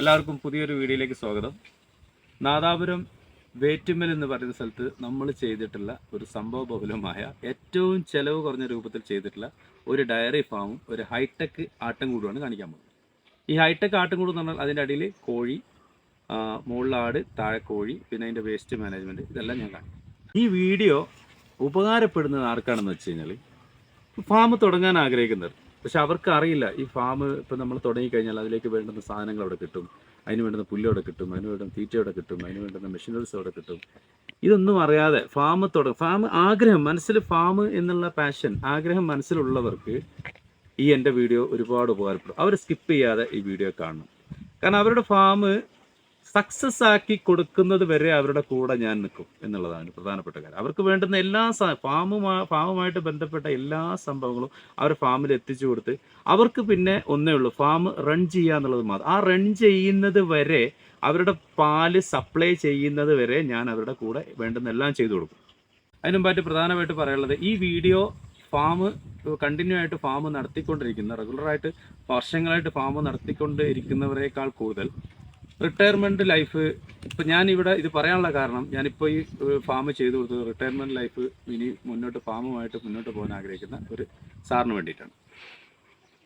എല്ലാവർക്കും പുതിയൊരു വീഡിയോയിലേക്ക് സ്വാഗതം. നാദാപുരം വേറ്റുമ്മൽ എന്ന് പറയുന്ന സ്ഥലത്ത് നമ്മൾ ചെയ്തിട്ടുള്ള ഒരു സംഭവ ബഹുലമായ ഏറ്റവും ചെലവ് കുറഞ്ഞ രൂപത്തിൽ ചെയ്തിട്ടുള്ള ഒരു ഡയറി ഫാമും ഒരു ഹൈടെക് ആട്ടിൻകൂടുമാണ് കാണിക്കാൻ പോകുന്നത്. ഈ ഹൈടെക് ആട്ടൻകൂട് എന്ന് പറഞ്ഞാൽ അതിന്റെ അടിയിൽ കോഴി മുകളിലാട് താഴെ കോഴി പിന്നെ അതിന്റെ വേസ്റ്റ് മാനേജ്മെന്റ് ഇതെല്ലാം ഞാൻ കാണിക്കും. ഈ വീഡിയോ ഉപകാരപ്പെടുന്നത് ആർക്കാണെന്ന് വെച്ച് കഴിഞ്ഞാൽ ഫാം തുടങ്ങാൻ ആഗ്രഹിക്കുന്നവർ. പക്ഷെ അവർക്ക് അറിയില്ല ഈ ഫാം ഇപ്പം നമ്മൾ തുടങ്ങിക്കഴിഞ്ഞാൽ അതിലേക്ക് വേണ്ടുന്ന സാധനങ്ങൾ അവിടെ കിട്ടും. അതിന് വേണ്ടുന്ന പുല്ല് അവിടെ കിട്ടും. അതിന് വേണ്ടുന്ന തീറ്റ അവിടെ കിട്ടും. അതിന് വേണ്ടുന്ന മെഷീനറീസ് അവിടെ കിട്ടും. ഇതൊന്നും അറിയാതെ ഫാം തുടങ്ങും ഫാം ആഗ്രഹം മനസ്സിൽ ഫാം എന്നുള്ള പാഷൻ ആഗ്രഹം മനസ്സിലുള്ളവർക്ക് ഈ എന്റെ വീഡിയോ ഒരുപാട് ഉപകാരപ്പെടും. അവർ സ്കിപ്പ് ചെയ്യാതെ ഈ വീഡിയോ കാണണം. കാരണം അവരുടെ ഫാം സക്സസ് ആക്കി കൊടുക്കുന്നത് വരെ അവരുടെ കൂടെ ഞാൻ നിൽക്കും എന്നുള്ളതാണ് പ്രധാനപ്പെട്ട കാര്യം. അവർക്ക് വേണ്ടുന്ന എല്ലാ ഫാമുമാ ഫാമുമായിട്ട് ബന്ധപ്പെട്ട എല്ലാ സംഭവങ്ങളും അവർ ഫാമിൽ എത്തിച്ചു കൊടുത്ത് അവർക്ക് പിന്നെ ഒന്നേ ഉള്ളൂ ഫാം റൺ ചെയ്യുക എന്നുള്ളത് മാത്രം. ആ റൺ ചെയ്യുന്നത് വരെ അവരുടെ പാൽ സപ്ലൈ ചെയ്യുന്നത് വരെ ഞാൻ അവരുടെ കൂടെ വേണ്ടുന്ന എല്ലാം ചെയ്തു കൊടുക്കും. അതിനു മുമ്പായിട്ട് പ്രധാനമായിട്ട് പറയാനുള്ളത് ഈ വീഡിയോ ഫാം കണ്ടിന്യൂ ആയിട്ട് ഫാം നടത്തിക്കൊണ്ടിരിക്കുന്ന റെഗുലറായിട്ട് വർഷങ്ങളായിട്ട് ഫാം നടത്തിക്കൊണ്ട് ഇരിക്കുന്നവരെക്കാൾ കൂടുതൽ റിട്ടയർമെന്റ് ലൈഫ് ഇപ്പൊ ഞാൻ ഇവിടെ ഇത് പറയാനുള്ള കാരണം ഞാനിപ്പോൾ ഈ ഫാം ചെയ്തു കൊടുത്തത് റിട്ടയർമെന്റ് ലൈഫ് ഇനി മുന്നോട്ട് ഫാമുമായിട്ട് മുന്നോട്ട് പോകാൻ ആഗ്രഹിക്കുന്ന ഒരു സാറിന് വേണ്ടിയിട്ടാണ്.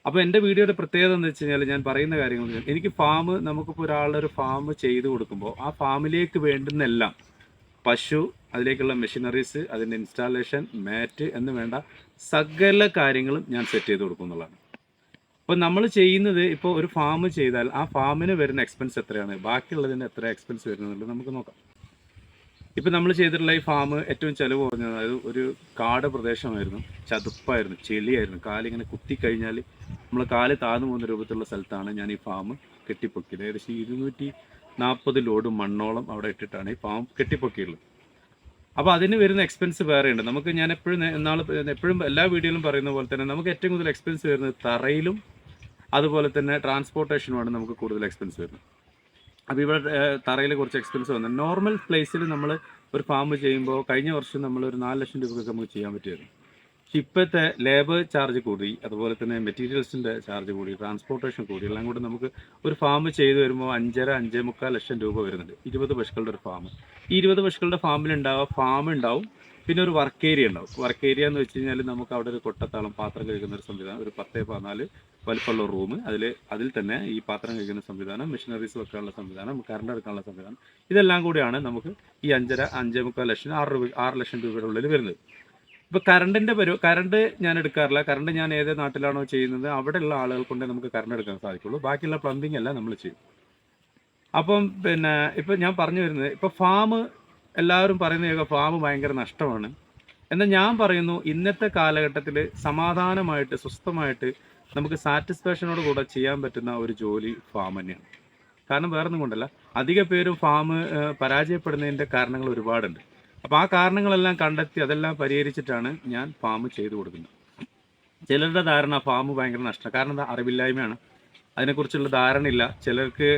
അപ്പോൾ എന്റെ വീഡിയോയുടെ പ്രത്യേകത എന്ന് വെച്ച് കഴിഞ്ഞാൽ ഞാൻ പറയുന്ന കാര്യങ്ങൾ എനിക്ക് ഫാം നമുക്കിപ്പോൾ ഒരാളുടെ ഒരു ഫാം ചെയ്തു കൊടുക്കുമ്പോൾ ആ ഫാമിലേക്ക് വേണ്ടുന്ന എല്ലാം പശു അതിലേക്കുള്ള മെഷീനറീസ് അതിന്റെ ഇൻസ്റ്റാളേഷൻ മാറ്റ് എന്ന് വേണ്ട സകല കാര്യങ്ങളും ഞാൻ സെറ്റ് ചെയ്ത് കൊടുക്കും എന്നുള്ളതാണ്. അപ്പോൾ നമ്മൾ ചെയ്യുന്നത് ഇപ്പോൾ ഒരു ഫാം ചെയ്താൽ ആ ഫാമിന് വരുന്ന എക്സ്പെൻസ് എത്രയാണ്? ബാക്കിയുള്ളതിന് എത്ര എക്സ്പെൻസ് വരുന്നുള്ളത് നമുക്ക് നോക്കാം. ഇപ്പം നമ്മൾ ചെയ്തിട്ടുള്ള ഈ ഫാം ഏറ്റവും ചിലവ് കുറഞ്ഞത് അതായത് ഒരു കാട് പ്രദേശമായിരുന്നു. ചതുപ്പായിരുന്നു ചെളിയായിരുന്നു. കാലിങ്ങനെ കുത്തിക്കഴിഞ്ഞാൽ നമ്മൾ കാൽ താഴ്ന്നു പോകുന്ന രൂപത്തിലുള്ള സ്ഥലത്താണ് ഞാൻ ഈ ഫാം കെട്ടിപ്പൊക്കിയത്. ഏകദേശം ഇരുന്നൂറ്റി നാൽപ്പത് ലോഡ് മണ്ണോളം അവിടെ ഇട്ടിട്ടാണ് ഈ ഫാം കെട്ടിപ്പൊക്കിയുള്ളത് അപ്പോൾ അതിന് വരുന്ന എക്സ്പെൻസ് വേറെയുണ്ട്. നമുക്ക് ഞാൻ എപ്പോഴും എന്നാൽ എപ്പോഴും എല്ലാ വീഡിയോയിലും പറയുന്ന പോലെ തന്നെ നമുക്ക് ഏറ്റവും കൂടുതൽ എക്സ്പെൻസ് വരുന്നത് തറയിലും അതുപോലെ തന്നെ ട്രാൻസ്പോർട്ടേഷനുമാണ് നമുക്ക് കൂടുതൽ എക്സ്പെൻസ് വരുന്നത്. അപ്പോൾ ഇവിടെ തറയിൽ കുറച്ച് എക്സ്പെൻസ് വന്നു. നോർമൽ പ്ലേസിൽ നമ്മൾ ഒരു ഫാം ചെയ്യുമ്പോൾ കഴിഞ്ഞ വർഷം നമ്മൾ ഒരു നാല് ലക്ഷം രൂപയൊക്കെ നമുക്ക് ചെയ്യാൻ പറ്റുമായിരുന്നു പക്ഷെ ഇപ്പോഴത്തെ ലേബർ ചാർജ് കൂടി അതുപോലെ തന്നെ മെറ്റീരിയൽസിന്റെ ചാർജ് കൂടി ട്രാൻസ്പോർട്ടേഷൻ കൂടി എല്ലാം കൂടി നമുക്ക് ഒരു ഫാം ചെയ്ത് വരുമ്പോൾ അഞ്ചര അഞ്ചേ മുക്കാൽ ലക്ഷം രൂപ വരുന്നുണ്ട്. ഇരുപത് പശുക്കളുടെ ഒരു ഫാം ഈ ഇരുപത് പശുക്കളുടെ ഫാമിലുണ്ടാവുക ഫാം ഉണ്ടാവും. പിന്നെ ഒരു വർക്ക് ഏരിയ ഉണ്ടാവും. വർക്ക് ഏരിയ എന്ന് വെച്ച് കഴിഞ്ഞാൽ നമുക്ക് അവിടെ ഒരു കൊട്ടത്താളം പാത്രം കഴിക്കുന്ന ഒരു സംവിധാനം ഒരു പത്തേ പതിനാല് വലിപ്പമുള്ള റൂം. അതിൽ അതിൽ തന്നെ ഈ പാത്രം കഴിക്കുന്ന സംവിധാനം മെഷീനറീസ് വെക്കാനുള്ള സംവിധാനം കറണ്ട് എടുക്കാനുള്ള സംവിധാനം. ഇതെല്ലാം കൂടിയാണ് നമുക്ക് ഈ അഞ്ചര അഞ്ചേ മുക്കാൽ ലക്ഷം ആറ് രൂപ ആറ് ലക്ഷം രൂപയുടെ ഉള്ളിൽ വരുന്നത്. ഇപ്പോൾ കറണ്ടിന്റെ പരു കറണ്ട് ഞാൻ എടുക്കാറില്ല. കറണ്ട് ഞാൻ ഏത് നാട്ടിലാണോ ചെയ്യുന്നത് അവിടെയുള്ള ആളുകൾ കൊണ്ടേ നമുക്ക് കറണ്ട് എടുക്കാൻ സാധിക്കുള്ളൂ. ബാക്കിയുള്ള പ്ലംബിംഗ് എല്ലാം നമ്മൾ ചെയ്യും. അപ്പം പിന്നെ ഇപ്പം ഞാൻ പറഞ്ഞു വരുന്നത് ഇപ്പോൾ ഫാം എല്ലാവരും പറയുന്ന ഫാം ഭയങ്കര നഷ്ടമാണ്. എന്നാൽ ഞാൻ പറയുന്നു ഇന്നത്തെ കാലഘട്ടത്തിൽ സമാധാനമായിട്ട് സ്വസ്ഥമായിട്ട് നമുക്ക് സാറ്റിസ്ഫാക്ഷനോട് കൂടെ ചെയ്യാൻ പറ്റുന്ന ഒരു ജോലി ഫാം തന്നെയാണ്. കാരണം വേറൊന്നും കൊണ്ടല്ല. അധിക പേരും ഫാം പരാജയപ്പെടുന്നതിന്റെ കാരണങ്ങൾ ഒരുപാടുണ്ട്. അപ്പോൾ ആ കാരണങ്ങളെല്ലാം കണ്ടെത്തി അതെല്ലാം പരിഹരിച്ചിട്ടാണ് ഞാൻ ഫാം ചെയ്തു കൊടുക്കുന്നത്. ചിലരുടെ ധാരണ ഫാം ഭയങ്കര നഷ്ടം കാരണം എന്താ? അറിവില്ലായ്മയാണ്. അതിനെക്കുറിച്ചുള്ള ധാരണയില്ല. ചിലർക്ക്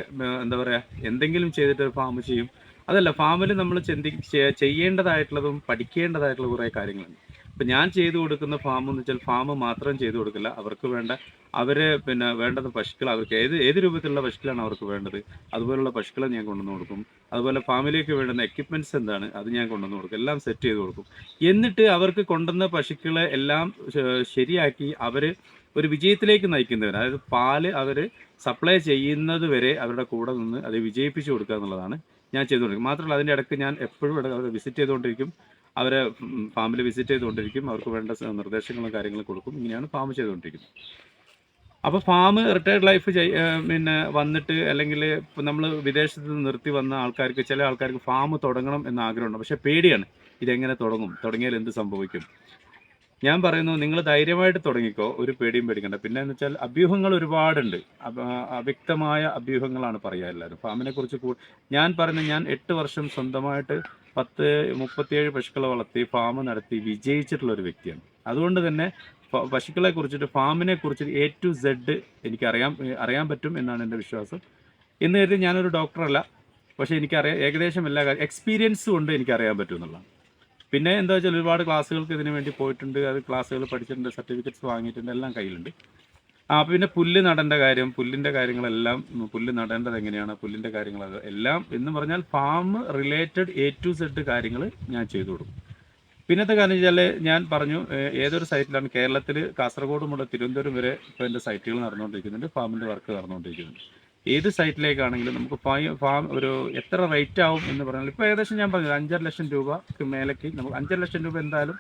എന്താ പറയുക എന്തെങ്കിലും ചെയ്തിട്ട് ഫാം ചെയ്യും. അതല്ല ഫാമിൽ നമ്മൾ ചിന്തി ചെയ്യേണ്ടതായിട്ടുള്ളതും പഠിക്കേണ്ടതായിട്ടുള്ള കുറേ കാര്യങ്ങളുണ്ട്. ഇപ്പം ഞാൻ ചെയ്തു കൊടുക്കുന്ന ഫാം എന്ന് വെച്ചാൽ ഫാം മാത്രം ചെയ്തു കൊടുക്കില്ല. അവർക്ക് വേണ്ട അവർ പിന്നെ വേണ്ടത് പശുക്കൾ അവർക്ക് ഏത് ഏത് രൂപത്തിലുള്ള പശുക്കളാണ് അവർക്ക് വേണ്ടത്? അതുപോലുള്ള പശുക്കളെ ഞാൻ കൊണ്ടുവന്ന് കൊടുക്കും. അതുപോലെ ഫാമിലേക്ക് വേണ്ടുന്ന എക്യുപ്മെന്റ്സ് എന്താണ് അത് ഞാൻ കൊണ്ടുവന്ന് കൊടുക്കും. എല്ലാം സെറ്റ് ചെയ്ത് കൊടുക്കും. എന്നിട്ട് അവർക്ക് കൊണ്ടുവന്ന പശുക്കളെ എല്ലാം ശരിയാക്കി അവർ ഒരു വിജയത്തിലേക്ക് നയിക്കുന്നവർ അതായത് പാൽ അവർ സപ്ലൈ ചെയ്യുന്നത് വരെ അവരുടെ കൂടെ നിന്ന് അത് വിജയിപ്പിച്ചു കൊടുക്കുക എന്നുള്ളതാണ് ഞാൻ ചെയ്തുകൊണ്ടിരിക്കും. മാത്രമല്ല അതിന്റെ ഇടയ്ക്ക് ഞാൻ എപ്പോഴും അവരെ വിസിറ്റ് ചെയ്തുകൊണ്ടിരിക്കും. അവരെ ഫാമിൽ വിസിറ്റ് ചെയ്തുകൊണ്ടിരിക്കും. അവർക്ക് വേണ്ട നിർദ്ദേശങ്ങളും കാര്യങ്ങളും കൊടുക്കും. ഇങ്ങനെയാണ് ഫാം ചെയ്തുകൊണ്ടിരിക്കുന്നത്. അപ്പോൾ ഫാം റിട്ടയർഡ് ലൈഫ് പിന്നെ വന്നിട്ട് അല്ലെങ്കിൽ നമ്മൾ വിദേശത്ത് നിന്ന് നിർത്തി വന്ന ആൾക്കാർക്ക് ചില ആൾക്കാർക്ക് ഫാം തുടങ്ങണം എന്ന ആഗ്രഹമുണ്ട്. പക്ഷേ പേടിയാണ്. ഇതെങ്ങനെ തുടങ്ങും? തുടങ്ങിയാൽ എന്ത് സംഭവിക്കും? ഞാൻ പറയുന്നു നിങ്ങൾ ധൈര്യമായിട്ട് തുടങ്ങിക്കോ ഒരു പേടിയും പേടിക്കണ്ട. പിന്നെ എന്ന് വെച്ചാൽ അഭ്യൂഹങ്ങൾ ഒരുപാടുണ്ട്. അവ്യക്തമായ അഭ്യൂഹങ്ങളാണ് പറയാ എല്ലാവരും. ഫാമിനെ കുറിച്ച് ഞാൻ പറയുന്നത് ഞാൻ എട്ട് വർഷം സ്വന്തമായിട്ട് പത്ത് മുപ്പത്തിയേഴ് പശുക്കളെ വളർത്തി ഫാം നടത്തി വിജയിച്ചിട്ടുള്ള ഒരു വ്യക്തിയാണ്. അതുകൊണ്ട് തന്നെ പശുക്കളെ കുറിച്ചിട്ട് ഫാമിനെ കുറിച്ചിട്ട് എ ടു സെഡ് എനിക്ക് അറിയാൻ അറിയാൻ പറ്റും എന്നാണ് എന്റെ വിശ്വാസം. എന്ന് കരുതി ഞാനൊരു ഡോക്ടറല്ല. പക്ഷേ എനിക്കറിയാം ഏകദേശം എല്ലാ കാര്യം എക്സ്പീരിയൻസ് കൊണ്ട് എനിക്കറിയാൻ പറ്റും എന്നുള്ളതാണ്. പിന്നെ എന്താ വെച്ചാൽ ഒരുപാട് ക്ലാസ്സുകൾക്ക് ഇതിനു വേണ്ടി പോയിട്ടുണ്ട്. അത് ക്ലാസ്സുകൾ പഠിച്ചിട്ടുണ്ട് സർട്ടിഫിക്കറ്റ്സ് വാങ്ങിയിട്ടുണ്ട് എല്ലാം കയ്യിലുണ്ട്. ആ പിന്നെ പുല്ല് നടേണ്ട കാര്യം പുല്ലിന്റെ കാര്യങ്ങളെല്ലാം പുല്ല് നടേണ്ടത് എങ്ങനെയാണ് പുല്ലിന്റെ കാര്യങ്ങൾ എല്ലാം എന്ന് പറഞ്ഞാൽ farm related A to Z കാര്യങ്ങൾ ഞാൻ ചെയ്തു കൊടുക്കും. പിന്നത്തെ കാരണം വെച്ചാൽ ഞാൻ പറഞ്ഞു ഏതൊരു സൈറ്റിലാണ് കേരളത്തിൽ കാസർഗോഡ് മുതൽ തിരുവനന്തപുരം വരെ ഇപ്പോൾ എന്റെ സൈറ്റുകൾ നടന്നുകൊണ്ടിരിക്കുന്നുണ്ട് ഫാമിന്റെ വർക്ക് നടന്നുകൊണ്ടിരിക്കുന്നുണ്ട്. ഏത് സൈറ്റിലേക്കാണെങ്കിലും നമുക്ക് ഫാ- ഒരു എത്ര റേറ്റ് ആവും എന്ന് പറഞ്ഞാൽ ഇപ്പോൾ ഏകദേശം ഞാൻ പറഞ്ഞത് അഞ്ചര ലക്ഷം രൂപക്ക് മേലേക്ക് നമുക്ക് അഞ്ചര ലക്ഷം രൂപ എന്തായാലും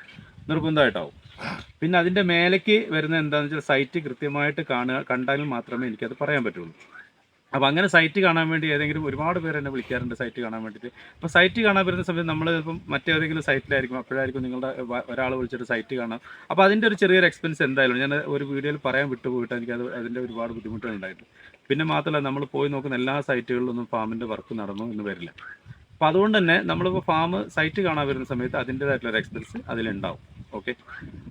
നിർബന്ധമായിട്ടാവും. പിന്നെ അതിന്റെ മേലേക്ക് വരുന്ന എന്താണെന്ന് വെച്ചാൽ സൈറ്റ് കൃത്യമായിട്ട് കാണുക കണ്ടാൽ മാത്രമേ എനിക്കത് പറയാൻ പറ്റുള്ളൂ. അപ്പോൾ അങ്ങനെ സൈറ്റ് കാണാൻ വേണ്ടി ഏതെങ്കിലും ഒരുപാട് പേര് എന്നെ വിളിക്കാറുണ്ട് സൈറ്റ് കാണാൻ വേണ്ടിയിട്ട്. അപ്പോൾ സൈറ്റ് കാണാൻ വരുന്ന സമയത്ത് നമ്മൾ ഇപ്പം മറ്റേതെങ്കിലും സൈറ്റിലായിരിക്കും അപ്പോഴായിരിക്കും നിങ്ങളുടെ ഒരാൾ വിളിച്ചിട്ട് സൈറ്റ് കാണാം. അപ്പോൾ അതിന്റെ ഒരു ചെറിയൊരു എക്സ്പെൻസ് എന്തായാലും ഞാൻ ഒരു വീഡിയോയിൽ പറയാൻ വിട്ടുപോയിട്ട് എനിക്ക് അത് അതിന്റെ ഒരുപാട് ബുദ്ധിമുട്ടുകൾ ഉണ്ടായിട്ടുണ്ട്. പിന്നെ മാത്രമല്ല നമ്മൾ പോയി നോക്കുന്ന എല്ലാ സൈറ്റുകളിലൊന്നും ഫാമിന്റെ വർക്ക് നടന്നു എന്ന് വരില്ല. അപ്പോൾ അതുകൊണ്ട് തന്നെ നമ്മളിപ്പോൾ ഫാം സൈറ്റ് കാണാൻ വരുന്ന സമയത്ത് അതിന്റേതായിട്ടുള്ള ഒരു എക്സ്പെൻസ് അതിലുണ്ടാവും. ഓക്കെ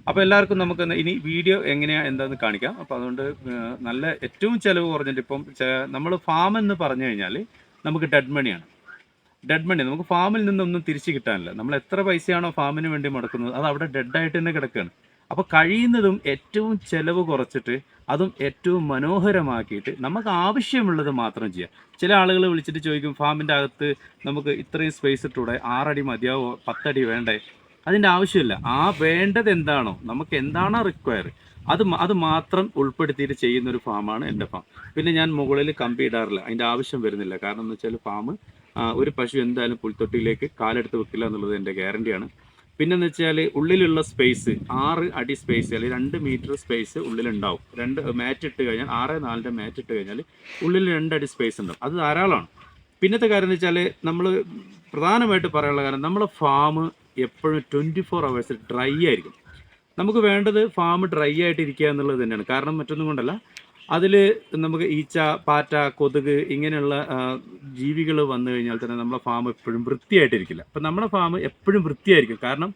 അപ്പോൾ എല്ലാവർക്കും നമുക്ക് ഇനി വീഡിയോ എങ്ങനെയാണ് എന്താണെന്ന് കാണിക്കാം. അപ്പോൾ അതുകൊണ്ട് നല്ല ഏറ്റവും ചിലവ് കുറഞ്ഞിട്ട് ഇപ്പം നമ്മൾ ഫാം എന്ന് പറഞ്ഞു കഴിഞ്ഞാൽ നമുക്ക് ഡെഡ് മണിയാണ് ഡെഡ് മണി നമുക്ക് ഫാമിൽ നിന്നൊന്നും തിരിച്ചു കിട്ടാനില്ല. നമ്മൾ എത്ര പൈസയാണോ ഫാമിന് വേണ്ടി മുടക്കുന്നത് അത് അവിടെ ഡെഡായിട്ട് തന്നെ കിടക്കുകയാണ് അപ്പോൾ കഴിയുന്നതും ഏറ്റവും ചിലവ് കുറച്ചിട്ട് അതും ഏറ്റവും മനോഹരമാക്കിയിട്ട് നമുക്ക് ആവശ്യമുള്ളത് മാത്രം ചെയ്യാം. ചില ആളുകൾ വിളിച്ചിട്ട് ചോദിക്കും ഫാമിന്റെ അകത്ത് നമുക്ക് ഇത്രയും സ്പേസ് ഇട്ടൂടെ? ആറടി മതിയാവോ? പത്തടി വേണ്ടേ? അതിന്റെ ആവശ്യമില്ല. ആ വേണ്ടത് എന്താണോ നമുക്ക് എന്താണോ റിക്വയർ അത് അത് മാത്രം ഉൾപ്പെടുത്തിയിട്ട് ചെയ്യുന്ന ഒരു ഫാമാണ് എന്റെ ഫാം. പിന്നെ ഞാൻ മുകളിൽ കമ്പി ഇടാറില്ല. അതിന്റെ ആവശ്യം വരുന്നില്ല. കാരണം എന്ന് വെച്ചാൽ ഫാം ഒരു പശു എന്തായാലും പുൽത്തൊട്ടിയിലേക്ക് കാലെടുത്ത് വെക്കില്ല എന്നുള്ളത് എന്റെ ഗ്യാരണ്ടിയാണ് പിന്നെന്ന് വെച്ചാൽ ഉള്ളിലുള്ള സ്പേസ് ആറ് അടി സ്പേസ് അല്ലെങ്കിൽ രണ്ട് മീറ്റർ സ്പേസ് ഉള്ളിലുണ്ടാവും. രണ്ട് മാറ്റ് ഇട്ട് കഴിഞ്ഞാൽ ആറ് നാലിന്റെ മാറ്റ് ഇട്ട് കഴിഞ്ഞാൽ ഉള്ളിൽ രണ്ടടി സ്പേസ് ഉണ്ടാവും. അത് ധാരാളമാണ്. പിന്നത്തെ കാര്യം എന്ന് വെച്ചാൽ നമ്മൾ പ്രധാനമായിട്ട് പറയാനുള്ള കാര്യം നമ്മളെ ഫാം എപ്പോഴും ട്വന്റി ഫോർ അവേഴ്സ് ഡ്രൈ ആയിരിക്കും. നമുക്ക് വേണ്ടത് ഫാം ഡ്രൈ ആയിട്ട് ഇരിക്കുക എന്നുള്ളത് തന്നെയാണ്. കാരണം മറ്റൊന്നും കൊണ്ടല്ല അതിൽ നമുക്ക് ഈച്ച പാറ്റ കൊതുക് ഇങ്ങനെയുള്ള ജീവികൾ വന്നു കഴിഞ്ഞാൽ തന്നെ നമ്മുടെ ഫാം എപ്പോഴും വൃത്തിയായിട്ടിരിക്കില്ല. അപ്പം നമ്മുടെ ഫാം എപ്പോഴും വൃത്തിയായിരിക്കും. കാരണം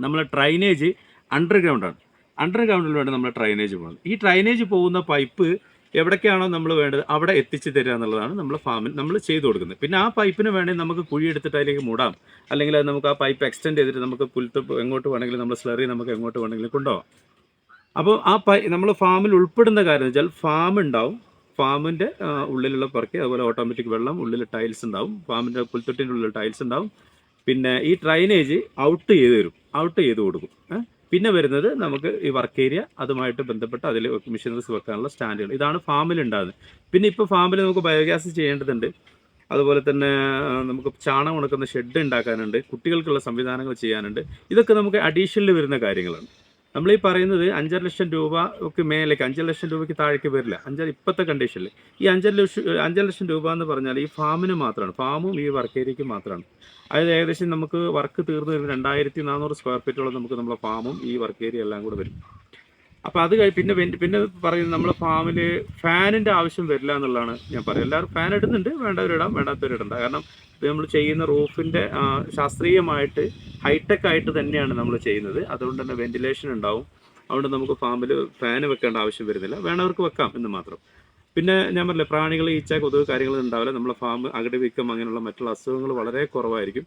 നമ്മളെ ഡ്രൈനേജ് അണ്ടർഗ്രൗണ്ടാണ് അണ്ടർഗ്രൗണ്ടിലൂടെ നമ്മൾ ഡ്രൈനേജ് പോകുന്നത്. ഈ ഡ്രൈനേജ് പോകുന്ന പൈപ്പ് എവിടേക്കാണോ നമ്മൾ വേണ്ടത് അവിടെ എത്തിച്ചു തരിക എന്നുള്ളതാണ് നമ്മൾ ഫാമിൽ നമ്മൾ ചെയ്തു കൊടുക്കുന്നത്. പിന്നെ ആ പൈപ്പിന് വേണമെങ്കിൽ നമുക്ക് കുഴി എടുത്തിട്ട് അതിലേക്ക് മൂടാം. അല്ലെങ്കിൽ നമുക്ക് ആ പൈപ്പ് എക്സ്റ്റെൻഡ് ചെയ്തിട്ട് നമുക്ക് പുൽത്ത് എങ്ങോട്ട് വേണമെങ്കിലും നമ്മൾ സ്ലറി നമുക്ക് എങ്ങോട്ട് വേണമെങ്കിലും കൊണ്ടുപോകാം. അപ്പോൾ ആ പൈ നമ്മൾ ഫാമിൽ ഉൾപ്പെടുന്ന കാര്യം എന്ന് വെച്ചാൽ ഫാം ഉണ്ടാവും. ഫാമിന്റെ ഉള്ളിലുള്ള പറക്കി അതുപോലെ ഓട്ടോമാറ്റിക് വെള്ളം ഉള്ളിൽ ടൈൽസ് ഉണ്ടാവും. ഫാമിന്റെ പുൽത്തൊട്ടിന്റെ ഉള്ളിൽ ടൈൽസ് ഉണ്ടാവും. പിന്നെ ഈ ഡ്രൈനേജ് ഔട്ട് ചെയ്ത് തരും. ഔട്ട് ചെയ്ത് കൊടുക്കും. പിന്നെ വരുന്നത് നമുക്ക് ഈ വർക്ക് ഏരിയ അതുമായിട്ട് ബന്ധപ്പെട്ട് അതിൽ മെഷീനറീസ് വെക്കാനുള്ള സ്റ്റാൻഡുകൾ ഇതാണ് ഫാമിൽ ഉണ്ടാകുന്നത് പിന്നെ ഇപ്പോൾ ഫാമിൽ നമുക്ക് ബയോഗ്യാസ് ചെയ്യേണ്ടതുണ്ട്. അതുപോലെ തന്നെ നമുക്ക് ചാണകം ഉണക്കുന്ന ഷെഡ് ഉണ്ടാക്കാനുണ്ട്. കുട്ടികൾക്കുള്ള സംവിധാനങ്ങൾ ചെയ്യാനുണ്ട്. ഇതൊക്കെ നമുക്ക് അഡീഷണൽ വരുന്ന കാര്യങ്ങളാണ്. നമ്മൾ ഈ പറയുന്നത് അഞ്ചര ലക്ഷം രൂപക്ക് മേലേക്ക് അഞ്ചര ലക്ഷം രൂപയ്ക്ക് താഴേക്ക് വരില്ല. അഞ്ചര ഇപ്പോഴത്തെ കണ്ടീഷനിൽ ഈ അഞ്ചര ലക്ഷം അഞ്ചര ലക്ഷം രൂപ എന്ന് പറഞ്ഞാൽ ഈ ഫാമിന് മാത്രമാണ്. ഫാമും ഈ വർക്ക് ഏരിയയ്ക്ക് മാത്രമാണ്. അതായത് ഏകദേശം നമുക്ക് വർക്ക് തീർന്നു വരുന്ന രണ്ടായിരത്തി നാനൂറ് സ്ക്വയർ ഫീറ്റോളം നമുക്ക് നമ്മുടെ ഫാമും ഈ വർക്ക് ഏരിയ എല്ലാം കൂടെ വരും. അപ്പോൾ അത് കഴി പിന്നെ പിന്നെ പറയുന്നത് നമ്മുടെ ഫാമിൽ ഫാനിന്റെ ആവശ്യം വരില്ല എന്നുള്ളതാണ് ഞാൻ പറയുന്നത്. എല്ലാവരും ഫാൻ ഇടുന്നുണ്ട്. വേണ്ടവരിടാം വേണ്ടാത്തവരിടണ്ട. കാരണം ഇത് നമ്മൾ ചെയ്യുന്ന റൂഫിന്റെ ശാസ്ത്രീയമായിട്ട് ഹൈടെക് ആയിട്ട് തന്നെയാണ് നമ്മൾ ചെയ്യുന്നത്. അതുകൊണ്ട് തന്നെ വെന്റിലേഷൻ ഉണ്ടാവും. അതുകൊണ്ട് നമുക്ക് ഫാമിൽ ഫാൻ വെക്കേണ്ട ആവശ്യം വരുന്നില്ല. വേണവർക്ക് വെക്കാം എന്ന് മാത്രം. പിന്നെ ഞാൻ പറഞ്ഞില്ലേ പ്രാണികൾ ഈച്ച കൊതുക് കാര്യങ്ങൾ ഉണ്ടാവില്ല. നമ്മളെ ഫാം അകടി വീക്കം അങ്ങനെയുള്ള മറ്റുള്ള അസുഖങ്ങൾ വളരെ കുറവായിരിക്കും.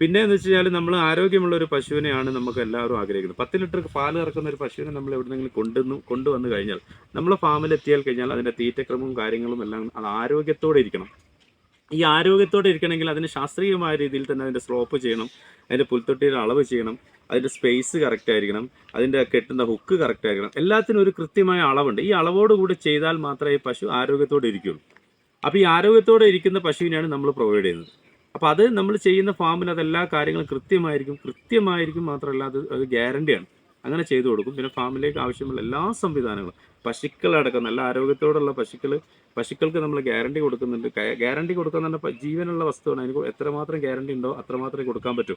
പിന്നെ എന്ന് വെച്ച് കഴിഞ്ഞാൽ നമ്മൾ ആരോഗ്യമുള്ള ഒരു പശുവിനെയാണ് നമുക്ക് എല്ലാവരും ആഗ്രഹിക്കുന്നത്. പത്ത് ലിറ്റർ പാൽ ഇറക്കുന്ന ഒരു പശുവിനെ നമ്മൾ എവിടെന്നെങ്കിലും കൊണ്ടുവന്നു കൊണ്ടുവന്നു കഴിഞ്ഞാൽ നമ്മളെ ഫാമിൽ എത്തിയാൽ കഴിഞ്ഞാൽ അതിന്റെ തീറ്റക്രമവും കാര്യങ്ങളും എല്ലാം അത് ആരോഗ്യത്തോടെ ഇരിക്കണം. ഈ ആരോഗ്യത്തോടെ ഇരിക്കണമെങ്കിൽ അതിന് ശാസ്ത്രീയമായ രീതിയിൽ തന്നെ അതിന്റെ സ്ലോപ്പ് ചെയ്യണം. അതിന്റെ പുൽത്തൊട്ടിയുടെ അളവ് ചെയ്യണം. അതിന്റെ സ്പേസ് കറക്റ്റ് ആയിരിക്കണം. അതിന്റെ കെട്ടുന്ന ഹുക്ക് കറക്റ്റ് ആയിരിക്കണം. എല്ലാത്തിനും ഒരു കൃത്യമായ അളവുണ്ട്. ഈ അളവോടുകൂടി ചെയ്താൽ മാത്രമേ ഈ പശു ആരോഗ്യത്തോടെ ഇരിക്കുകയുള്ളൂ. അപ്പോൾ ഈ ആരോഗ്യത്തോടെ ഇരിക്കുന്ന പശുവിനെയാണ് നമ്മൾ പ്രൊവൈഡ് ചെയ്യുന്നത്. അപ്പോൾ അത് നമ്മൾ ചെയ്യുന്ന ഫാമിൽ അതെല്ലാ കാര്യങ്ങളും കൃത്യമായിരിക്കും. കൃത്യമായിരിക്കും മാത്രമല്ല അത് അത് ഗ്യാരണ്ടിയാണ് അങ്ങനെ ചെയ്തു കൊടുക്കും. പിന്നെ ഫാമിലേക്ക് ആവശ്യമുള്ള എല്ലാ സംവിധാനങ്ങളും. പശുക്കളടക്കം നല്ല ആരോഗ്യത്തോടുള്ള പശുക്കൾ പശുക്കൾക്ക് നമ്മൾ ഗ്യാരണ്ടി കൊടുക്കുന്നുണ്ട്. ഗ്യാരണ്ടി കൊടുക്കുന്നുണ്ട് ജീവനുള്ള വസ്തുവാണ്. അതിന് എത്രമാത്രം ഗ്യാരണ്ടി ഉണ്ടോ അത്രമാത്രമേ കൊടുക്കാൻ പറ്റൂ.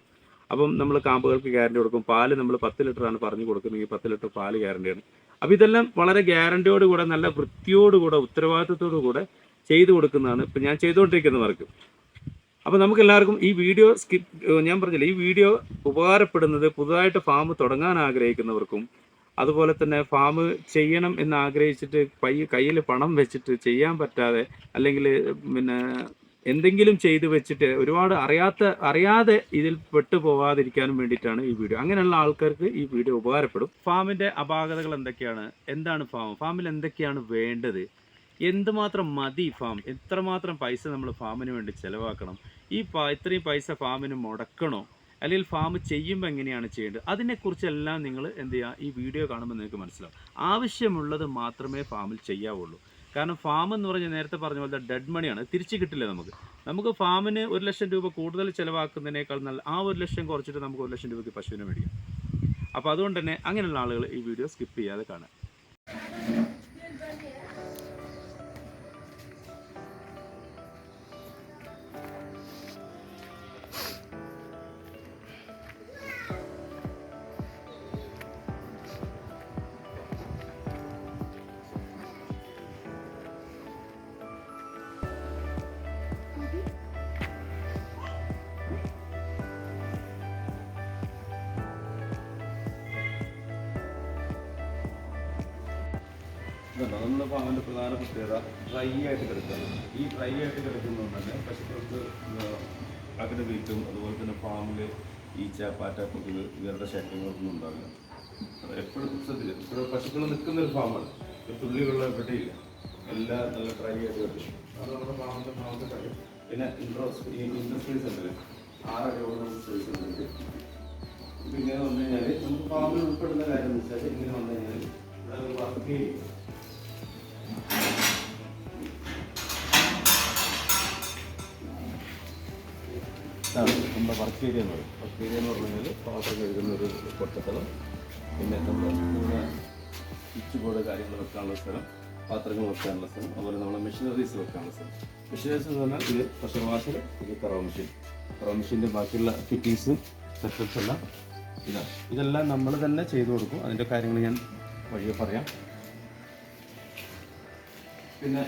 അപ്പം നമ്മൾ കാമ്പുകൾക്ക് ഗ്യാരണ്ടി കൊടുക്കും. പാൽ നമ്മൾ പത്ത് ലിറ്ററാണ് പറഞ്ഞു കൊടുക്കുന്നത്. ഈ പത്ത് ലിറ്റർ പാൽ ഗ്യാരണ്ടിയാണ്. അപ്പോൾ ഇതെല്ലാം വളരെ ഗ്യാരണ്ടിയോടുകൂടെ നല്ല വൃത്തിയോടുകൂടെ ഉത്തരവാദിത്തത്തോടു കൂടെ ചെയ്തു കൊടുക്കുന്നതാണ് ഇപ്പം ഞാൻ ചെയ്തുകൊണ്ടിരിക്കുന്ന വർക്ക്. അപ്പോൾ നമുക്ക് എല്ലാവർക്കും ഈ വീഡിയോ സ്കിപ്പ് ഞാൻ പറഞ്ഞില്ല ഈ വീഡിയോ ഉപകാരപ്പെടുന്നത് പുതുതായിട്ട് ഫാം തുടങ്ങാൻ ആഗ്രഹിക്കുന്നവർക്കും അതുപോലെ തന്നെ ഫാം ചെയ്യണം എന്ന് ആഗ്രഹിച്ചിട്ട് കൈ കയ്യിൽ പണം വെച്ചിട്ട് ചെയ്യാൻ പറ്റാതെ അല്ലെങ്കിൽ പിന്നെ എന്തെങ്കിലും ചെയ്തു വെച്ചിട്ട് ഒരുപാട് അറിയാത്ത അറിയാതെ ഇതിൽ പെട്ടു പോവാതിരിക്കാനും വേണ്ടിയിട്ടാണ് ഈ വീഡിയോ. അങ്ങനെയുള്ള ആൾക്കാർക്ക് ഈ വീഡിയോ ഉപകാരപ്പെടും. ഫാമിന്റെ അപാകതകൾ എന്തൊക്കെയാണ്? എന്താണ് ഫാം ഫാമിൽ എന്തൊക്കെയാണ് വേണ്ടത്? എന്തുമാത്രം മതി ഫാം എത്രമാത്രം പൈസ നമ്മൾ ഫാമിന് വേണ്ടി ചിലവാക്കണം? ഈ ഇത്രയും പൈസ ഫാമിന് മുടക്കണോ? അല്ലെങ്കിൽ ഫാം ചെയ്യുമ്പോൾ എങ്ങനെയാണ് ചെയ്യേണ്ടത്? അതിനെക്കുറിച്ചെല്ലാം നിങ്ങൾ എന്ത് ചെയ്യുക ഈ വീഡിയോ കാണുമ്പോൾ നിങ്ങൾക്ക് മനസ്സിലാവും. ആവശ്യമുള്ളത് മാത്രമേ ഫാമിൽ ചെയ്യാവുള്ളൂ. കാരണം ഫാം എന്ന് പറഞ്ഞാൽ നേരത്തെ പറഞ്ഞ പോലെ ഡെഡ് മണിയാണ് തിരിച്ചു കിട്ടില്ല നമുക്ക്. നമുക്ക് ഫാമിന് ഒരു ലക്ഷം രൂപ കൂടുതൽ ചിലവാക്കുന്നതിനേക്കാൾ നല്ല ആ ഒരു ലക്ഷം കുറച്ചിട്ട് നമുക്ക് ഒരു ലക്ഷം രൂപയ്ക്ക് പശുവിനെ മേടിക്കാം. അപ്പോൾ അതുകൊണ്ട് തന്നെ അങ്ങനെയുള്ള ആളുകൾ ഈ വീഡിയോ സ്കിപ്പ് ചെയ്യാതെ കാണാം ഇതുണ്ടോ നമ്മുടെ അവന്റെ പ്രധാന പ്രത്യേകത ഡ്രൈ ആയിട്ട് കിടക്കുകയാണ് ഈ ഡ്രൈ ആയിട്ട് കിടക്കുന്നതുകൊണ്ട് തന്നെ പശുക്കൾക്ക് അകിട് വീട്ടും അതുപോലെ തന്നെ ഫാമിൽ ഈച്ച പാറ്റ കൊതുക് ഇവരുടെ ശല്യങ്ങളൊന്നും ഉണ്ടാവില്ല. എപ്പോഴും ശ്രദ്ധിക്കുക. ഇപ്പോഴും പശുക്കൾ നിൽക്കുന്ന ഒരു ഫാമാണ്. ഒരു തുള്ളി വെള്ളം എവിടെയില്ല എല്ലാം നല്ല ഡ്രൈ ആയിട്ട് കിടക്കും. അത് നമ്മുടെ ഫാമിന്റെ ഫാമിന്റെ കഴിയും പിന്നെ ഇൻട്രോസ് ഈ ഇൻഡസ്ട്രീസ് ഉണ്ടല്ലോ? ആറടിയോളം സ്പേസ് ഉണ്ട് പിന്നെ വന്നു കഴിഞ്ഞാൽ നമുക്ക് ഫാമിൽ ഉൾപ്പെടുന്ന കാര്യം എന്ന് വെച്ചാൽ ഇങ്ങനെ വന്നു കഴിഞ്ഞാൽ വർക്ക് നമ്മുടെ വർക്ക് ഏരിയ എന്ന് പറയും വർക്ക് ഏരിയ എന്ന് പറഞ്ഞാൽ പാത്രം കഴുകുന്ന ഒരു കൊട്ടത്തളം പിന്നെ നമ്മുടെ സ്വിച്ച് ബോർഡ് കാര്യങ്ങൾ വെക്കാനുള്ള സ്ഥലം പാത്രങ്ങൾ വെക്കാനുള്ള സ്ഥലം അതുപോലെ നമ്മുടെ മെഷീനറീസ് വെക്കാനുള്ള സ്ഥലം. മെഷീനറീസ് എന്ന് പറഞ്ഞാൽ ഇത് പ്രഷർ വാഷർ ഇത് കറോ മെഷീൻ കറോ മെഷീന്റെ ബാക്കിയുള്ള ഫിറ്റിങ്സും സെറ്റപ്സ് എല്ലാം ഇതാണ്. ഇതെല്ലാം നമ്മൾ തന്നെ ചെയ്തു കൊടുക്കും. അതിന്റെ കാര്യങ്ങൾ ഞാൻ വഴിയെ പറയാം. പിന്നെ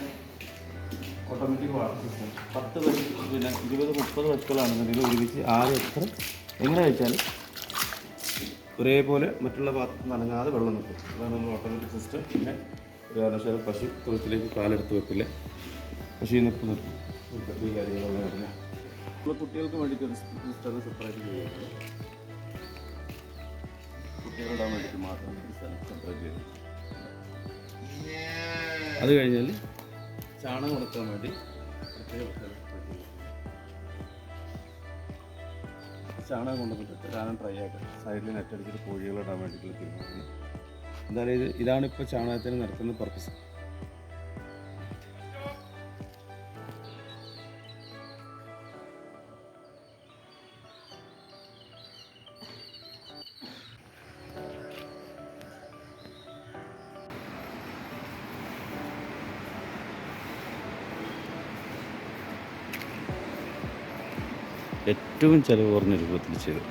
ഓട്ടോമാറ്റിക് സിസ്റ്റം. പത്ത് പശു പിന്നെ ഇരുപത് മുപ്പത് പശുക്കളാണെന്നുണ്ടെങ്കിൽ ഒരുമിച്ച് ആറ് എത്ര? എങ്ങനെ വെച്ചാലും ഒരേപോലെ മറ്റുള്ള പാത്രം നനങ്ങാതെ വെള്ളം നിൽക്കും. അതാണ് നമ്മൾ ഓട്ടോമാറ്റിക് സിസ്റ്റം. പിന്നെ ഒരു കാരണവശാലും പശു തൊഴുത്തിലേക്ക് കാലെടുത്ത് വെക്കില്ല. പശു നിൽപ്പ് നിർത്തും ഈ കാര്യങ്ങളൊന്നും നമ്മൾ കുട്ടികൾക്ക് വേണ്ടിയിട്ട് ഒരു സിസ്റ്റം സെപ്പറേറ്റ് ചെയ്യുന്നത്. കുട്ടികളുടെ വേണ്ടിയിട്ട് മാത്രം സെപ്പറേറ്റ് ചെയ്യുന്നത്. അത് കഴിഞ്ഞാൽ ചാണകം കൊടുക്കാൻ വേണ്ടി. ചാണകം കൊണ്ടുവന്നിട്ട് ചാണകം ഡ്രൈ ആക്കാം. സൈഡിൽ നെറ്റടിച്ചിട്ട് കോഴികളിടാൻ വേണ്ടിയിട്ടുള്ള തീരുമാനം എന്തായാലും ഇത് ഇതാണ് ഇപ്പോൾ ചാണകത്തിന് നടത്തുന്ന പർപ്പസ് ഏറ്റവും ചിലവ് കുറഞ്ഞ രൂപത്തിൽ ചെയ്തു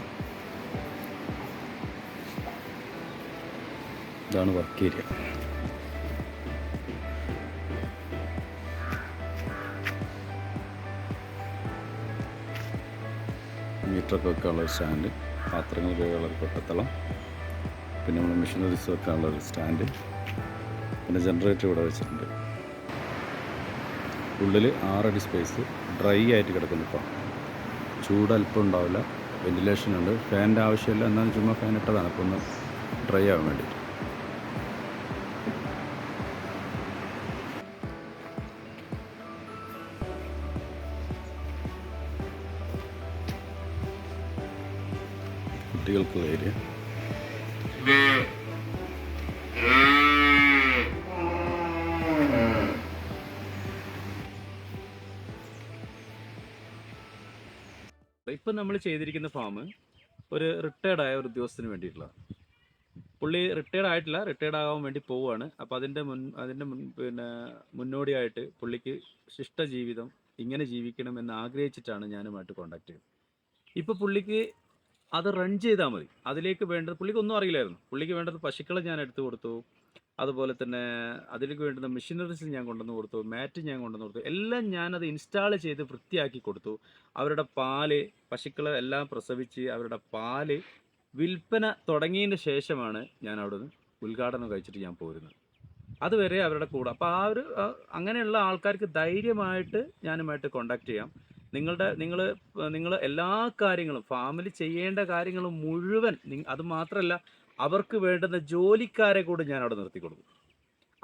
ഇതാണ് വർക്ക് ഏരിയ മീറ്ററൊക്കെ വെക്കാനുള്ള ഒരു സ്റ്റാൻഡ് പാത്രങ്ങൾ കഴുകാനുള്ള ഒരു കൊട്ടത്തളം പിന്നെ നമ്മൾ മെഷീനറീസ് വെക്കാനുള്ള ഒരു സ്റ്റാൻഡ് പിന്നെ ജനറേറ്റർ ഇവിടെ വെച്ചിട്ടുണ്ട്. ഉള്ളിൽ ആറടി സ്പേസ് ഡ്രൈ ആയിട്ട് കിടക്കുന്നു ഇപ്പോൾ ചൂട് അല്പം ഉണ്ടാവില്ല വെന്റിലേഷൻ ഉണ്ട് ഫാനിന്റെ ആവശ്യമില്ല എന്നാലും ചുമ്മാ ഫാൻ ഇട്ടതാണ്. അപ്പോൾ ഒന്ന് ഡ്രൈ ആവാൻ വേണ്ടി കുട്ടികൾക്കുള്ള ഏരിയ ഇപ്പം നമ്മൾ ചെയ്തിരിക്കുന്ന ഫാം ഒരു റിട്ടയർഡ് ആയ ഒരു ഉദ്യോഗസ്ഥന് വേണ്ടിയിട്ടുള്ളതാണ്. പുള്ളി റിട്ടയർഡ് ആയിട്ടില്ല റിട്ടയർഡ് ആകാൻ വേണ്ടി പോവുകയാണ്. അപ്പോൾ അതിന്റെ മുൻ അതിന്റെ മുൻ പിന്നെ മുന്നോടിയായിട്ട് പുള്ളിക്ക് ശിഷ്ട ജീവിതം ഇങ്ങനെ ജീവിക്കണം എന്ന് ആഗ്രഹിച്ചിട്ടാണ് ഞാനുമായിട്ട് കോണ്ടാക്ട് ചെയ്തത്. ഇപ്പോൾ പുള്ളിക്ക് അത് റൺ ചെയ്താൽ മതി. അതിലേക്ക് വേണ്ടത് പുള്ളിക്ക് ഒന്നും അറിയില്ലായിരുന്നു. പുള്ളിക്ക് വേണ്ടത് പശുക്കളെ ഞാൻ എടുത്തു കൊടുത്തു അതുപോലെ തന്നെ അതിലേക്ക് വേണ്ടുന്ന മെഷീനറീസ് ഞാൻ കൊണ്ടുവന്ന് കൊടുത്തു മാറ്റ് ഞാൻ കൊണ്ടുവന്ന് കൊടുത്തു എല്ലാം ഞാനത് ഇൻസ്റ്റാൾ ചെയ്ത് വൃത്തിയാക്കി കൊടുത്തു. അവരുടെ പാൽ പശുക്കളെ എല്ലാം പ്രസവിച്ച് അവരുടെ പാൽ വിൽപ്പന തുടങ്ങിയതിന് ശേഷമാണ് ഞാൻ അവിടെ നിന്ന് ഉദ്ഘാടനം കഴിച്ചിട്ട് ഞാൻ പോരുന്നത്. അതുവരെ അവരുടെ കൂടെ അപ്പോൾ ആ ഒരു അങ്ങനെയുള്ള ആൾക്കാർക്ക് ധൈര്യമായിട്ട് ഞാനുമായിട്ട് കോണ്ടാക്ട് ചെയ്യാം. നിങ്ങളുടെ നിങ്ങൾ നിങ്ങൾ എല്ലാ കാര്യങ്ങളും ഫാമിലി ചെയ്യേണ്ട കാര്യങ്ങളും മുഴുവൻ അത് മാത്രമല്ല അവർക്ക് വേണ്ടുന്ന ജോലിക്കാരെ കൂടി ഞാൻ അവിടെ നിർത്തി കൊടുക്കും.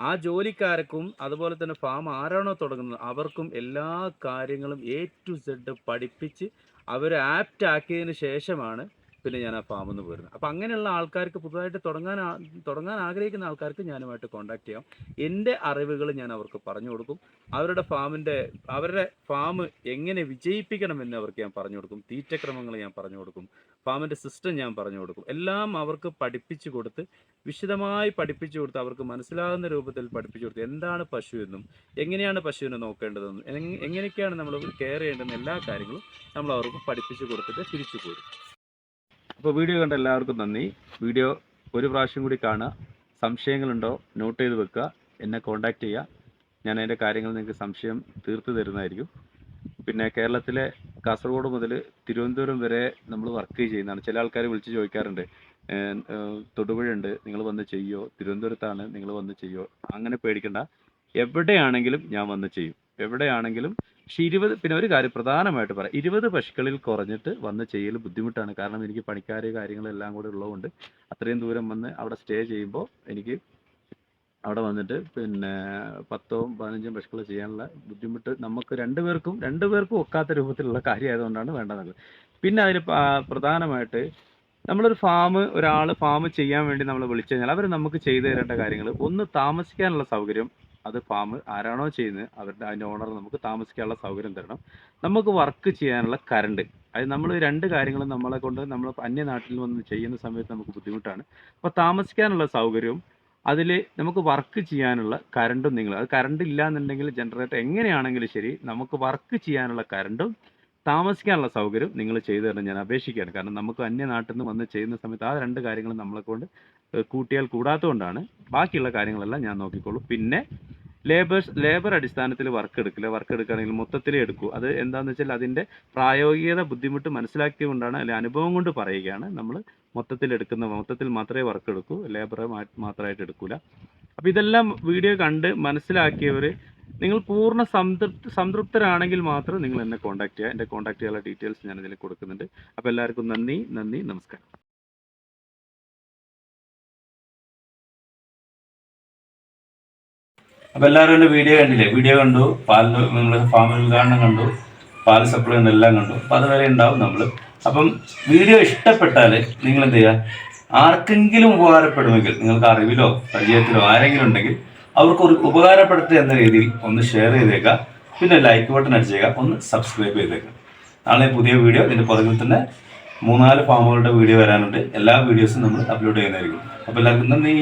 ആ ജോലിക്കാർക്കും അതുപോലെ തന്നെ ഫാം ആരാണോ തുടങ്ങുന്നത് അവർക്കും എല്ലാ കാര്യങ്ങളും എ ടു സെഡ് പഠിപ്പിച്ച് അവരെ ആപ്റ്റ് ആക്കിയതിന് ശേഷമാണ് പിന്നെ ഞാൻ ആ ഫാമിൽ നിന്ന് പോരുന്നത്. അപ്പോൾ അങ്ങനെയുള്ള ആൾക്കാർക്ക് പുതുതായിട്ട് തുടങ്ങാൻ തുടങ്ങാൻ ആഗ്രഹിക്കുന്ന ആൾക്കാർക്ക് ഞാനുമായിട്ട് കോൺടാക്ട് ചെയ്യാം. എന്റെ അറിവുകൾ ഞാൻ അവർക്ക് പറഞ്ഞു കൊടുക്കും. അവരുടെ ഫാമിന്റെ അവരുടെ ഫാം എങ്ങനെ വിജയിപ്പിക്കണമെന്ന് അവർക്ക് ഞാൻ പറഞ്ഞു കൊടുക്കും. തീറ്റക്രമങ്ങൾ ഞാൻ പറഞ്ഞു കൊടുക്കും. ഫാമിന്റെ സിസ്റ്റം ഞാൻ പറഞ്ഞു കൊടുക്കും. എല്ലാം അവർക്ക് പഠിപ്പിച്ചു കൊടുത്ത് വിശദമായി പഠിപ്പിച്ചു കൊടുത്ത് അവർക്ക് മനസ്സിലാകുന്ന രൂപത്തിൽ പഠിപ്പിച്ചു കൊടുത്ത് എന്താണ് പശു എന്നും എങ്ങനെയാണ് പശുവിനെ നോക്കേണ്ടതെന്നും എങ്- എങ്ങനെയൊക്കെയാണ് നമ്മൾ കെയർ ചെയ്യേണ്ടതെന്ന് എല്ലാ കാര്യങ്ങളും നമ്മൾ അവർക്ക് പഠിപ്പിച്ചു കൊടുത്തിട്ട് തിരിച്ചു പോരും. അപ്പോൾ വീഡിയോ കണ്ട എല്ലാവർക്കും നന്ദി. വീഡിയോ ഒരു പ്രാവശ്യം കൂടി കാണുക. സംശയങ്ങളുണ്ടോ നോട്ട് ചെയ്ത് വെക്കുക. എന്നെ കോൺടാക്റ്റ് ചെയ്യുക. ഞാൻ അതിന്റെ കാര്യങ്ങൾ നിങ്ങൾക്ക് സംശയം തീർത്തു തരുന്നതായിരിക്കും. പിന്നെ കേരളത്തിലെ കാസർഗോഡ് മുതൽ തിരുവനന്തപുരം വരെ നമ്മൾ വർക്ക് ചെയ്യുന്നതാണ്. ചില ആൾക്കാർ വിളിച്ച് ചോദിക്കാറുണ്ട്. തൊടുപുഴയുണ്ട് നിങ്ങൾ വന്ന് ചെയ്യോ? തിരുവനന്തപുരത്താണ് നിങ്ങൾ വന്ന് ചെയ്യോ? അങ്ങനെ പേടിക്കണ്ട. എവിടെയാണെങ്കിലും ഞാൻ വന്ന് ചെയ്യും. എവിടെയാണെങ്കിലും പക്ഷെ ഇരുപത് പിന്നെ ഒരു കാര്യം പ്രധാനമായിട്ട് പറയാം. ഇരുപത് പശുക്കളിൽ കുറഞ്ഞിട്ട് വന്ന് ചെയ്യൽ ബുദ്ധിമുട്ടാണ്. കാരണം എനിക്ക് പണിക്കാർ കാര്യങ്ങളെല്ലാം കൂടെ ഉള്ളതുകൊണ്ട് അത്രയും ദൂരം വന്ന് അവിടെ സ്റ്റേ ചെയ്യുമ്പോൾ എനിക്ക് അവിടെ വന്നിട്ട് പിന്നെ പത്തോ പതിനഞ്ചും പശുക്കൾ ചെയ്യാനുള്ള ബുദ്ധിമുട്ട് നമുക്ക് രണ്ടുപേർക്കും രണ്ടുപേർക്കും ഒക്കാത്ത രൂപത്തിലുള്ള കാര്യമായതുകൊണ്ടാണ് വേണ്ടത്. പിന്നെ അതിൽ പ്രധാനമായിട്ട് നമ്മളൊരു ഫാം ഒരാൾ ഫാം ചെയ്യാൻ വേണ്ടി നമ്മൾ വിളിച്ചു കഴിഞ്ഞാൽ അവർ നമുക്ക് ചെയ്തു തരേണ്ട കാര്യങ്ങൾ ഒന്ന് താമസിക്കാനുള്ള സൗകര്യം അത് ഫാം ആരാണോ ചെയ്യുന്നത് അവരുടെ അതിന്റെ ഓണർ നമുക്ക് താമസിക്കാനുള്ള സൗകര്യം തരണം. നമുക്ക് വർക്ക് ചെയ്യാനുള്ള കറണ്ട് അത് നമ്മൾ രണ്ട് കാര്യങ്ങളും നമ്മളെ കൊണ്ട് നമ്മൾ അന്യനാട്ടിൽ വന്ന് ചെയ്യുന്ന സമയത്ത് നമുക്ക് ബുദ്ധിമുട്ടാണ്. അപ്പോൾ താമസിക്കാനുള്ള സൗകര്യവും അതിൽ നമുക്ക് വർക്ക് ചെയ്യാനുള്ള കറണ്ടും നിങ്ങൾ അത് കറണ്ട് ഇല്ല എന്നുണ്ടെങ്കിൽ ജനറേറ്റർ എങ്ങനെയാണെങ്കിലും ശരി നമുക്ക് വർക്ക് ചെയ്യാനുള്ള കറണ്ടും താമസിക്കാനുള്ള സൗകര്യം നിങ്ങൾ ചെയ്തു തരണം. ഞാൻ അപേക്ഷിക്കുകയാണ്. കാരണം നമുക്ക് അന്യനാട്ടിൽ നിന്ന് വന്ന് ചെയ്യുന്ന സമയത്ത് ആ രണ്ട് കാര്യങ്ങളും നമ്മളെ കൊണ്ട് കൂട്ടിയാൽ കൂടാത്തതുകൊണ്ടാണ് ബാക്കിയുള്ള കാര്യങ്ങളെല്ലാം ഞാൻ നോക്കിക്കോളും. പിന്നെ ലേബേഴ്സ് ലേബർ അടിസ്ഥാനത്തിൽ വർക്ക് എടുക്കില്ല. വർക്ക് എടുക്കുകയാണെങ്കിൽ മൊത്തത്തിൽ എടുക്കൂ. അത് എന്താണെന്ന് വെച്ചാൽ അതിന്റെ പ്രായോഗികത ബുദ്ധിമുട്ട് മനസ്സിലാക്കിയതുകൊണ്ടാണ് അല്ലെങ്കിൽ അനുഭവം കൊണ്ട് പറയുകയാണ് നമ്മൾ മൊത്തത്തിൽ എടുക്കുന്ന മൊത്തത്തിൽ മാത്രമേ വർക്ക് എടുക്കൂ. ലേബറെ മാത്രമായിട്ട് എടുക്കൂല. അപ്പോൾ ഇതെല്ലാം വീഡിയോ കണ്ട് മനസ്സിലാക്കിയവർ നിങ്ങൾ പൂർണ സംതൃപ്തി സംതൃപ്തരാണെങ്കിൽ മാത്രം നിങ്ങൾ എന്നെ കോൺടാക്ട് ചെയ്യുക. എന്റെ കോൺടാക്ട് ചെയ്യാനുള്ള ഡീറ്റെയിൽസ് ഞാൻ ഇതിൽ കൊടുക്കുന്നുണ്ട്. അപ്പോൾ എല്ലാവർക്കും നന്ദി നന്ദി നമസ്കാരം. അപ്പോൾ എല്ലാവരും എന്റെ വീഡിയോ കണ്ടില്ലേ? വീഡിയോ കണ്ടു. പാലിന് നിങ്ങൾ ഫാമിൽ ഉദ്ഘാടനം കണ്ടു. പാൽ സപ്ലൈ എന്നെല്ലാം കണ്ടു. അപ്പോൾ അതുവരെ ഉണ്ടാവും നമ്മൾ അപ്പം വീഡിയോ ഇഷ്ടപ്പെട്ടാൽ നിങ്ങൾ എന്ത് ചെയ്യുക ആർക്കെങ്കിലും ഉപകാരപ്പെടുമെങ്കിൽ നിങ്ങൾക്ക് അറിവിലോ പരിചയത്തിലോ ആരെങ്കിലും ഉണ്ടെങ്കിൽ അവർക്ക് ഒരു ഉപകാരപ്പെടുത്തുക എന്ന രീതിയിൽ ഒന്ന് ഷെയർ ചെയ്തേക്കുക പിന്നെ ലൈക്ക് ബട്ടൺ അടിച്ചേക്കുക ഒന്ന് സബ്സ്ക്രൈബ് ചെയ്തേക്കുക നാളെ പുതിയ വീഡിയോ ഇതിന്റെ പുറകിൽ തന്നെ മൂന്നാൽ ഫാമുകളുടെ വീഡിയോ വരാനുണ്ട്. എല്ലാ വീഡിയോസും നമ്മൾ അപ്ലോഡ് ചെയ്യുന്നതായിരിക്കും. അപ്പോൾ എല്ലാവർക്കും നന്ദി.